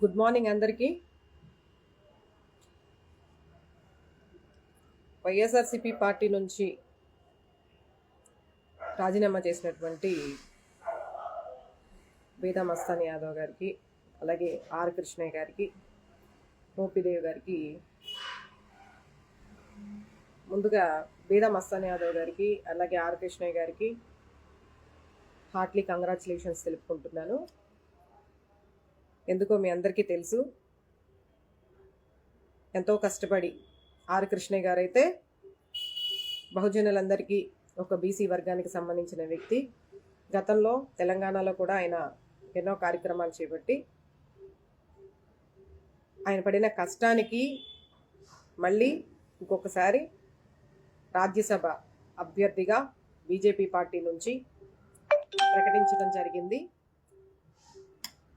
Good morning అందరికీ. YSRCP party నుంచి రాజీనామా చేసినటువంటి వేదా మస్తాని యాదవ్ గారికి అలాగే ఆర్ కృష్ణయ్య గారికి గోపిదేవి గారికి ముందుగా వేదా మస్తాని యాదవ్ గారికి అలాగే ఆర్ కృష్ణయ్య గారికి హార్ట్లీ కంగ్రాచులేషన్స్ తెలుపుకుంటున్నాను. ఎందుకో మీ అందరికీ తెలుసు. ఎంతో కష్టపడి ఆర్ కృష్ణయ్య గారు అయితే బహుజనులందరికీ ఒక బీసీ వర్గానికి సంబంధించిన వ్యక్తి. గతంలో తెలంగాణలో కూడా ఆయన ఎన్నో కార్యక్రమాలు చేపట్టి ఆయన పడిన కష్టానికి మళ్ళీ ఇంకొకసారి రాజ్యసభ అభ్యర్థిగా బీజేపీ పార్టీ నుంచి ప్రకటించడం జరిగింది.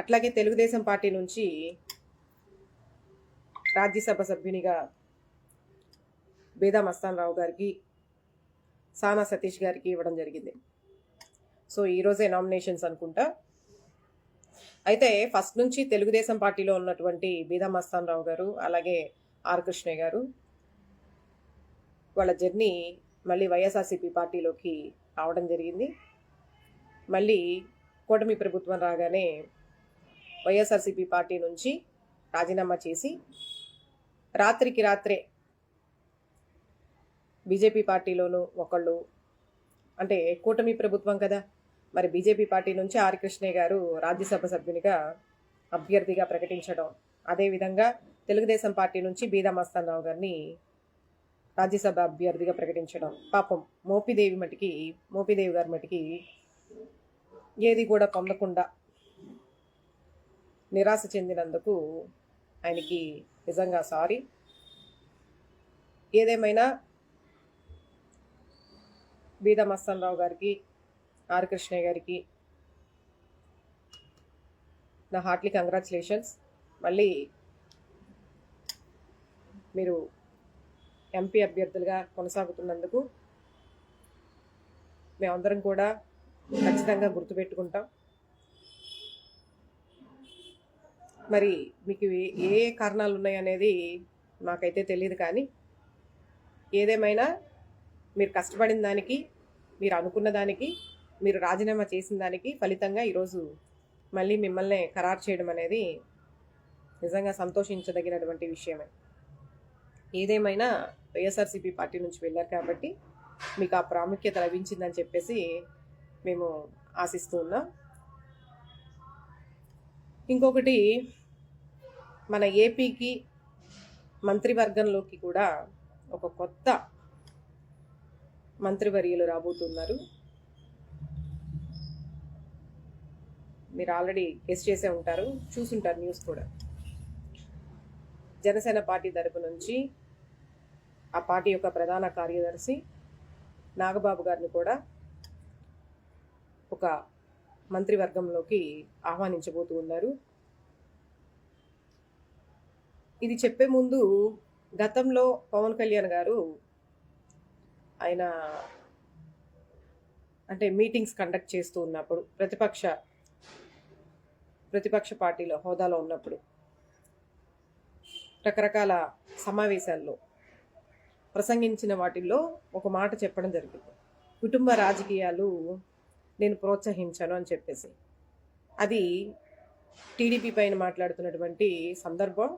అట్లాగే తెలుగుదేశం పార్టీ నుంచి రాజ్యసభ సభ్యునిగా బేదా రావు గారికి సానా సతీష్ గారికి ఇవ్వడం జరిగింది. సో ఈరోజే నామినేషన్స్ అనుకుంటా. అయితే ఫస్ట్ నుంచి తెలుగుదేశం పార్టీలో ఉన్నటువంటి బీదా రావు గారు అలాగే ఆర్ కృష్ణయ్య గారు వాళ్ళ జర్నీ మళ్ళీ వైఎస్ఆర్సీపీ పార్టీలోకి రావడం జరిగింది. మళ్ళీ కూటమి ప్రభుత్వం రాగానే వైఎస్ఆర్సీపీ పార్టీ నుంచి రాజీనామా చేసి రాత్రికి రాత్రే బీజేపీ పార్టీలోనూ ఒకళ్ళు అంటే కూటమి ప్రభుత్వం కదా మరి బీజేపీ పార్టీ నుంచి ఆర్ కృష్ణయ్య గారు రాజ్యసభ సభ్యునిగా అభ్యర్థిగా ప్రకటించడం. అదేవిధంగా తెలుగుదేశం పార్టీ నుంచి బీదా మస్తానరావు గారిని రాజ్యసభ అభ్యర్థిగా ప్రకటించడం. పాపం మోపిదేవి మటుకి మోపిదేవి గారి మటుకి ఏది కూడా పొందకుండా నిరాశ చెందినందుకు ఆయనకి నిజంగా సారీ. ఏదేమైనా బీదా గారికి ఆర్ కృష్ణయ్య గారికి నా హార్ట్లీ కంగ్రాచులేషన్స్. మళ్ళీ మీరు ఎంపీ అభ్యర్థులుగా కొనసాగుతున్నందుకు మేమందరం కూడా ఖచ్చితంగా గుర్తుపెట్టుకుంటాం. మరి మీకు ఏ- ఏ కారణాలు ఉన్నాయనేది మాకైతే తెలియదు కానీ ఏదేమైనా మీరు కష్టపడిన దానికి మీరు అనుకున్న దానికి మీరు రాజీనామా చేసిన దానికి ఫలితంగా ఈరోజు మళ్ళీ మిమ్మల్ని ఖరారు చేయడం అనేది నిజంగా సంతోషించదగినటువంటి విషయమే. ఏదేమైనా వైఎస్ఆర్సీపీ పార్టీ నుంచి వెళ్ళారు కాబట్టి మీకు ఆ ప్రాముఖ్యత లభించిందని చెప్పేసి మేము ఆశిస్తూ ఉన్నాం. ఇంకొకటి మన ఏపీకి మంత్రివర్గంలోకి కూడా ఒక కొత్త మంత్రివర్యులు రాబోతున్నారు. మీరు ఆల్రెడీ గెస్ట్ చేసే ఉంటారు చూసుంటారు న్యూస్ కూడా. జనసేన పార్టీ తరపు నుంచి ఆ పార్టీ యొక్క ప్రధాన కార్యదర్శి నాగబాబు గారిని కూడా ఒక మంత్రివర్గంలోకి ఆహ్వానించబోతూ ఉన్నారు. ఇది చెప్పే ముందు గతంలో పవన్ కళ్యాణ్ గారు ఆయన అంటే మీటింగ్స్ కండక్ట్ చేస్తూ ఉన్నప్పుడు ప్రతిపక్ష ప్రతిపక్ష పార్టీలో హోదాలో ఉన్నప్పుడు రకరకాల సమావేశాల్లో ప్రసంగించిన వాటిల్లో ఒక మాట చెప్పడం జరిగింది. కుటుంబ రాజకీయాలు నేను ప్రోత్సహించాను అని చెప్పేసి. అది టీడీపీ పైన మాట్లాడుతున్నటువంటి సందర్భం.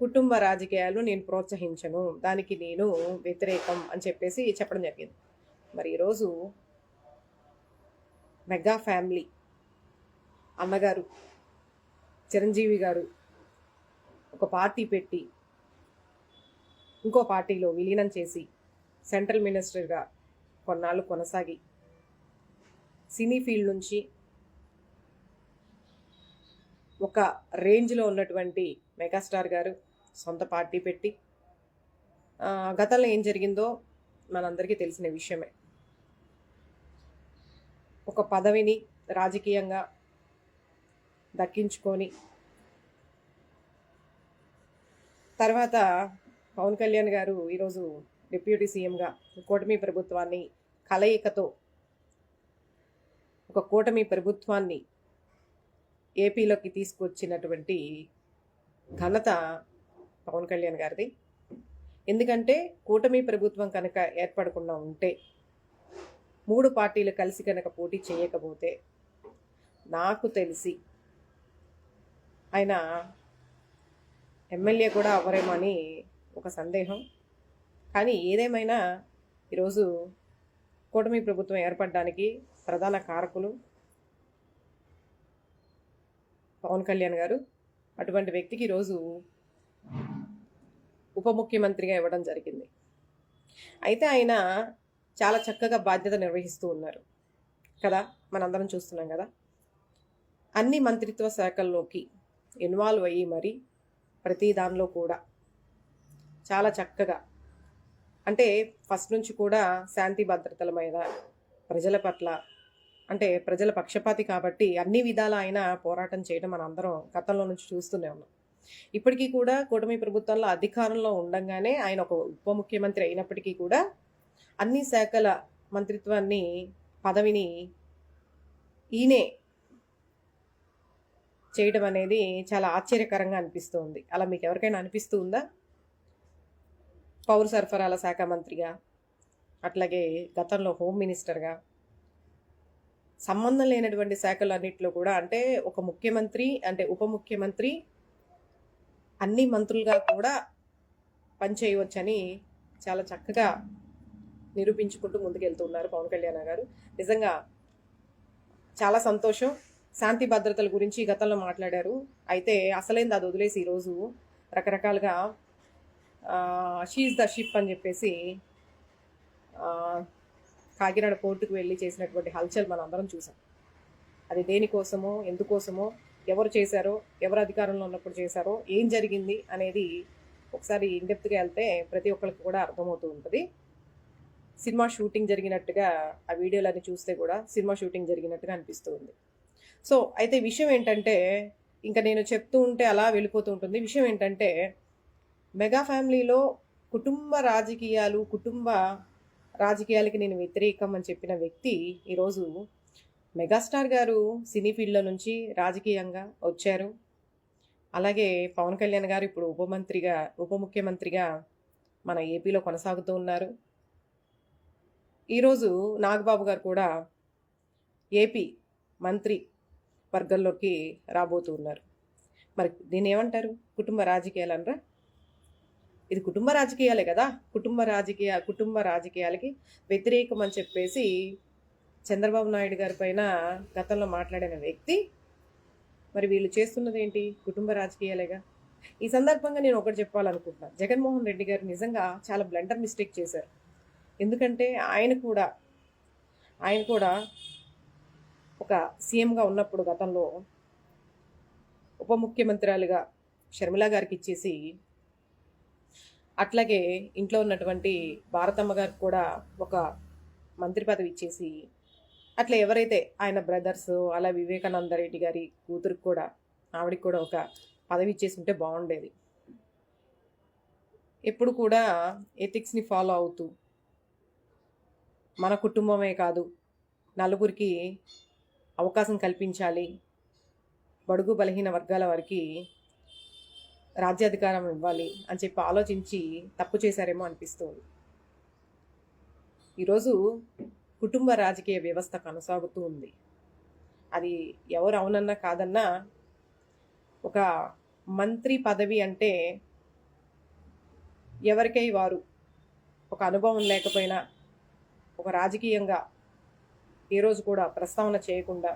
కుటుంబ రాజకీయాలు నేను ప్రోత్సహించను దానికి నేను వ్యతిరేకం అని చెప్పేసి చెప్పడం జరిగింది. మరి ఈరోజు మెగా ఫ్యామిలీ అన్నగారు చిరంజీవి గారు ఒక పార్టీ పెట్టి ఇంకో పార్టీలో విలీనం చేసి సెంట్రల్ మినిస్టర్గా కొన్నాళ్ళు కొనసాగి సినీ ఫీల్డ్ నుంచి ఒక రేంజ్లో ఉన్నటువంటి మెగాస్టార్ గారు సొంత పార్టీ పెట్టి గతంలో ఏం జరిగిందో మనందరికీ తెలిసిన విషయమే. ఒక పదవిని రాజకీయంగా దక్కించుకొని తర్వాత పవన్ కళ్యాణ్ గారు ఈరోజు డిప్యూటీ సీఎంగా కూటమి ప్రభుత్వాన్ని కలయికతో ఒక కూటమి ప్రభుత్వాన్ని ఏపీలోకి తీసుకొచ్చినటువంటి ఘనత పవన్ కళ్యాణ్ గారిది. ఎందుకంటే కూటమి ప్రభుత్వం కనుక ఏర్పడకుండా ఉంటే మూడు పార్టీలు కలిసి కనుక పోటీ చేయకపోతే నాకు తెలిసి ఆయన ఎమ్మెల్యే కూడా అవ్వరేమో అని ఒక సందేహం. కానీ ఏదేమైనా ఈరోజు కూటమి ప్రభుత్వం ఏర్పడడానికి ప్రధాన కారకులు పవన్ కళ్యాణ్ గారు అటువంటి వ్యక్తికి ఈరోజు ఉప ముఖ్యమంత్రిగా ఇవ్వడం జరిగింది. అయితే ఆయన చాలా చక్కగా బాధ్యత నిర్వహిస్తూ ఉన్నారు. కదా? మనందరం చూస్తున్నాం కదా? అన్ని మంత్రిత్వ శాఖల్లోకి ఇన్వాల్వ్ అయ్యి మరి ప్రతి దానిలో కూడా చాలా చక్కగా అంటే ఫస్ట్ నుంచి కూడా శాంతి భద్రతల మీద ప్రజల పట్ల అంటే ప్రజల పక్షపాతి కాబట్టి అన్ని విధాల ఆయన పోరాటం చేయడం మనం అందరం గతంలో నుంచి చూస్తూనే ఉన్నాం. ఇప్పటికీ కూడా కూటమి ప్రభుత్వంలో అధికారంలో ఉండగానే ఆయన ఒక ఉప ముఖ్యమంత్రి అయినప్పటికీ కూడా అన్ని శాఖల మంత్రిత్వాన్ని పదవిని ఈయనే చేయడం అనేది చాలా ఆశ్చర్యకరంగా అనిపిస్తుంది. అలా మీకు ఎవరికైనా అనిపిస్తూ ఉందా? పౌర సరఫరాల శాఖ మంత్రిగా అట్లాగే గతంలో హోమ్ మినిస్టర్గా సంబంధం లేనటువంటి శాఖలన్నింటిలో కూడా అంటే ఒక ముఖ్యమంత్రి అంటే ఉప ముఖ్యమంత్రి అన్ని మంత్రులుగా కూడా పనిచేయవచ్చని చాలా చక్కగా నిరూపించుకుంటూ ముందుకెళ్తున్నారు పవన్ కళ్యాణ్ గారు. నిజంగా చాలా సంతోషం. శాంతి భద్రతల గురించి గతంలో మాట్లాడారు. అయితే అసలైంది అది వదిలేసి ఈరోజు రకరకాలుగా షీజ్ ద షిప్ అని చెప్పేసి కాకినాడ పోర్టుకు వెళ్ళి చేసినటువంటి హల్చల్ మనం అందరం చూసాం. అది దేనికోసమో ఎందుకోసమో ఎవరు చేశారో ఎవరు అధికారంలో ఉన్నప్పుడు చేశారో ఏం జరిగింది అనేది ఒకసారి ఇండెప్త్గా వెళ్తే ప్రతి ఒక్కరికి కూడా అర్థమవుతూ ఉంటుంది. సినిమా షూటింగ్ జరిగినట్టుగా ఆ వీడియోలన్నీ చూస్తే కూడా సినిమా షూటింగ్ జరిగినట్టుగా అనిపిస్తూ ఉంది. సో అయితే విషయం ఏంటంటే ఇంకా నేను చెప్తూ ఉంటే అలా వెళ్ళిపోతూ ఉంటుంది. విషయం ఏంటంటే మెగా ఫ్యామిలీలో కుటుంబ రాజకీయాలు కుటుంబ రాజకీయాలకి నేను వ్యతిరేకం అని చెప్పిన వ్యక్తి ఈరోజు మెగాస్టార్ గారు సినీ ఫీల్డ్లో నుంచి రాజకీయంగా వచ్చారు. అలాగే పవన్ కళ్యాణ్ గారు ఇప్పుడు ఉప మంత్రిగా ఉప ముఖ్యమంత్రిగా మన ఏపీలో కొనసాగుతూ ఉన్నారు. ఈరోజు నాగబాబు గారు కూడా ఏపీ మంత్రి వర్గంలోకి రాబోతూ ఉన్నారు. మరి దీన్ని ఏమంటారు? కుటుంబ రాజకీయాలు అనరా? ఇది కుటుంబ రాజకీయాలే కదా. కుటుంబ రాజకీయ కుటుంబ రాజకీయాలకి వ్యతిరేకం అని చెప్పేసి చంద్రబాబు నాయుడు గారి పైన గతంలో మాట్లాడిన వ్యక్తి. మరి వీళ్ళు చేస్తున్నది ఏంటి కుటుంబ రాజకీయాలేగా? ఈ సందర్భంగా నేను ఒకటి చెప్పాలనుకుంటున్నాను జగన్మోహన్ రెడ్డి గారు నిజంగా చాలా బ్లండర్ మిస్టేక్ చేశారు. ఎందుకంటే ఆయన కూడా ఆయన కూడా ఒక సీఎంగా ఉన్నప్పుడు గతంలో ఉప ముఖ్యమంత్రాలుగా షర్మిల గారికి ఇచ్చేసి అట్లాగే ఇంట్లో ఉన్నటువంటి భారతమ్మ గారికి కూడా ఒక మంత్రి పదవి ఇచ్చేసి అట్లా ఎవరైతే ఆయన బ్రదర్స్ అలా వివేకానంద రెడ్డి గారి కూతురికి కూడా ఆవిడకి కూడా ఒక పదవి ఇచ్చేసి ఉంటే బాగుండేది. ఎప్పుడు కూడా ఎథిక్స్ని ఫాలో అవుతూ మన కుటుంబమే కాదు నలుగురికి అవకాశం కల్పించాలి బడుగు బలహీన వర్గాల వారికి రాజ్యాధికారం ఇవ్వాలి అని చెప్పి ఆలోచించి తప్పు చేశారేమో అనిపిస్తుంది. ఈరోజు కుటుంబ రాజకీయ వ్యవస్థ కొనసాగుతూ ఉంది. అది ఎవరు అవునన్నా కాదన్నా ఒక మంత్రి పదవి అంటే ఎవరికై వారు ఒక అనుభవం లేకపోయినా ఒక రాజకీయంగా ఏ రోజు కూడా ప్రస్తావన చేయకుండా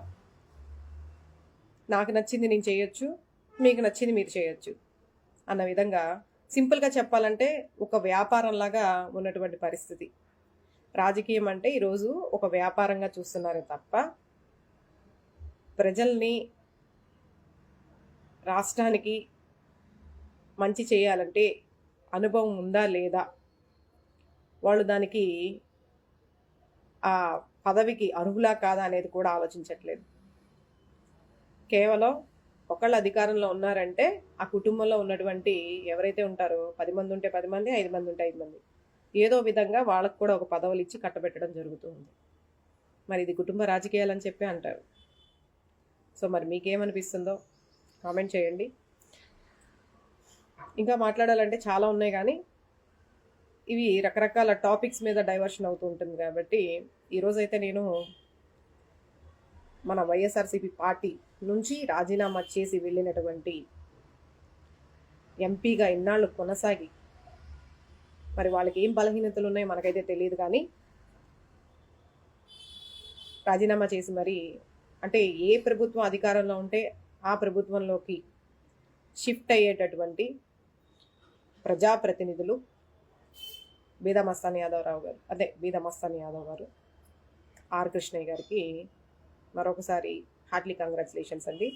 నాకు నచ్చింది నేను చేయొచ్చు మీకు నచ్చింది మీరు చేయొచ్చు. అన్న విధంగా సింపుల్గా చెప్పాలంటే ఒక వ్యాపారంలాగా ఉన్నటువంటి పరిస్థితి. రాజకీయం అంటే ఈరోజు ఒక వ్యాపారంగా చూస్తున్నారే తప్ప ప్రజల్ని రాష్ట్రానికి మంచి చేయాలంటే అనుభవం ఉందా లేదా? వాళ్ళు దానికి ఆ పదవికి అర్హులా కాదా అనేది కూడా ఆలోచించట్లేదు. కేవలం ఒకళ్ళు అధికారంలో ఉన్నారంటే ఆ కుటుంబంలో ఉన్నటువంటి ఎవరైతే ఉంటారో పది మంది ఉంటే పది మంది ఐదు మంది ఉంటే ఐదు మంది. ఏదో విధంగా వాళ్ళకు కూడా ఒక పదవులు ఇచ్చి కట్టబెట్టడం జరుగుతుంది. మరి ఇది కుటుంబ రాజకీయాలని చెప్పి అంటారు. సో సో మరి మీకేమనిపిస్తుందో కామెంట్ చేయండి. ఇంకా మాట్లాడాలంటే చాలా ఉన్నాయి కానీ ఇవి రకరకాల టాపిక్స్ మీద డైవర్షన్ అవుతూ ఉంటుంది కాబట్టి ఈరోజైతే నేను మన వైఎస్ఆర్సీపీ పార్టీ నుంచి రాజీనామా చేసి వెళ్ళినటువంటి ఎంపీగా ఇన్నాళ్ళు కొనసాగి మరి వాళ్ళకి ఏం బలహీనతలు ఉన్నాయో మనకైతే తెలియదు కానీ రాజీనామా చేసి మరి అంటే ఏ ప్రభుత్వం అధికారంలో ఉంటే ఆ ప్రభుత్వంలోకి షిఫ్ట్ అయ్యేటటువంటి ప్రజాప్రతినిధులు బీదా మస్తాన్ యాదవరావు గారు అదే బీదా మస్తాన్ యాదవ్ గారు ఆర్ కృష్ణయ్య గారికి మరొకసారి హార్ట్లీ కంగ్రాచులేషన్స్ అండి.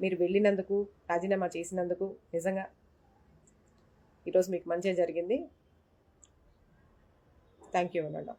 మీరు వెళ్ళినందుకు రాజీనామా చేసినందుకు నిజంగా ఈరోజు మీకు మంచిగా జరిగింది. థ్యాంక్ యూ అనండి.